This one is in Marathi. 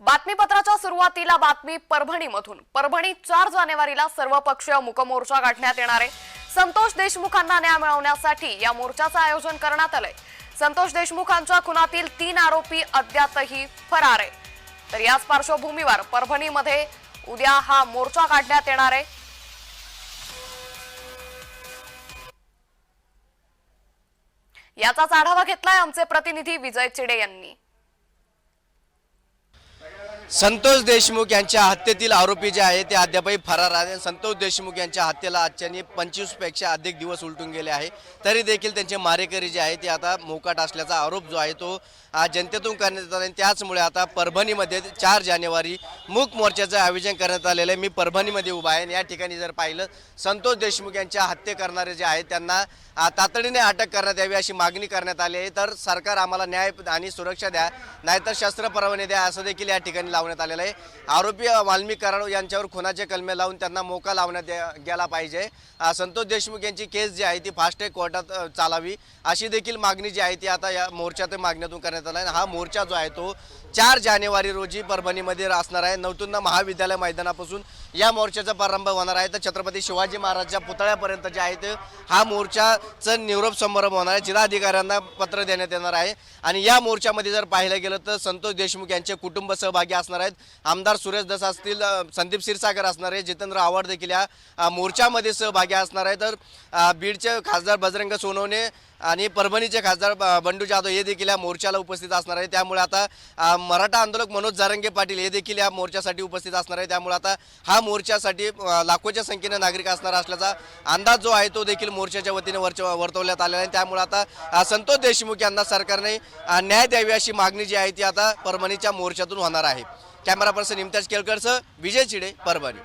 बातमीपत्राच्या सुरुवातीला बातमी परभणीमधून. परभणी चार जानेवारीला सर्वपक्षीय मुकमोर्चा काढण्यात येणार. आहे संतोष देशमुखांना न्याय मिळवण्यासाठी या मोर्चाचं आयोजन करण्यात आलंय. संतोष देशमुखांच्या खुनातील तीन आरोपी अद्यापही फरार आहे तर याच पार्श्वभूमीवर परभणीमध्ये उद्या हा मोर्चा काढण्यात येणार आहे. याचाच आढावा घेतलाय आमचे प्रतिनिधी विजय चिडे यांनी. संतोष देशमुख यांच्या हत्येतील आरोपी जे आहे ते अद्यापही फरार आहे संतोष देशमुख यांच्या हत्येला आजच्यानी पंचवीसपेक्षा अधिक दिवस उलटून गेले आहे. तरी देखील त्यांचे मारेकरी जे आहे ते आता मोकाट असल्याचा आरोप जो आहे तो जनतेतून करण्यात येत आहे. त्याचमुळे आता परभणीमध्ये चार जानेवारी मूक मोर्चाचं आयोजन करण्यात आलेलं आहे. मी परभणीमध्ये उभा आहे आणि या ठिकाणी जर पाहिलं संतोष देशमुख यांच्या हत्ये करणारे जे आहेत त्यांना तातडीने अटक करण्यात यावी अशी मागणी करण्यात आली आहे. तर सरकार आम्हाला न्याय आणि सुरक्षा द्या नाहीतर शस्त्र परवाने द्या असं देखील या ठिकाणी लावण्यात आलेलं आहे. आरोपी वाल्मिक कराड यांच्यावर खुनाचे कलमे लावून त्यांना मोका लावण्यात गेला पाहिजे. संतोष देशमुख यांची केस जी आहे ती फास्ट ट्रॅक कोर्टात चालावी. अशी देखील मागणी जी आहे ती आता या मोर्चात मागण्यातून करण्यात आला आहे. हा मोर्चा जो आहे तो चार जानेवारी रोजी परभणीमध्ये असणार आहे. नवतुंदा महाविद्यालय मैदानापासून या मोर्चाचा प्रारंभ होणार आहे. तर छत्रपती शिवाजी महाराजच्या पुतळ्यापर्यंत जे आहे ते हा मोर्चाचं निरोप समारंभ होणार आहे. जिल्हाधिकाऱ्यांना पत्र देण्यात येणार आहे. आणि या मोर्चामध्ये जर पाहिलं गेलं तर संतोष देशमुख यांचे कुटुंब सहभागी असणार आहेत. आमदार सुरेश दस असतील संदीप क्षीरसागर असणार आहे जितेंद्र आव्हाड देखील या मोर्चामध्ये सहभागी असणार आहे. तर बीडचे खासदार बजरंग सोनवणे आणि परभणीचे खासदार बंडू जाधव हे देखील या मोर्चाला उपस्थित असणार आहे त्यामुळे आता मराठा आंदोलक मनोज जारंगे पाटील हे देखील या मोर्चासाठी उपस्थित असणार आहे त्यामुळे आता हा मोर्चासाठी लाखोच्या संख्येने नागरिक असणार असल्याचा अंदाज जो आहे तो देखील मोर्चाच्या वतीने वर्च वर्तवण्यात आलेला आहे. त्यामुळे आता संतोष देशमुख यांना सरकारने न्याय द्यावी अशी मागणी जी आहे ती आता परभणीच्या मोर्चातून होणार आहे. कॅमेरा पर्सन इम्तियाज केळकरसह विजय चिडे परभणी.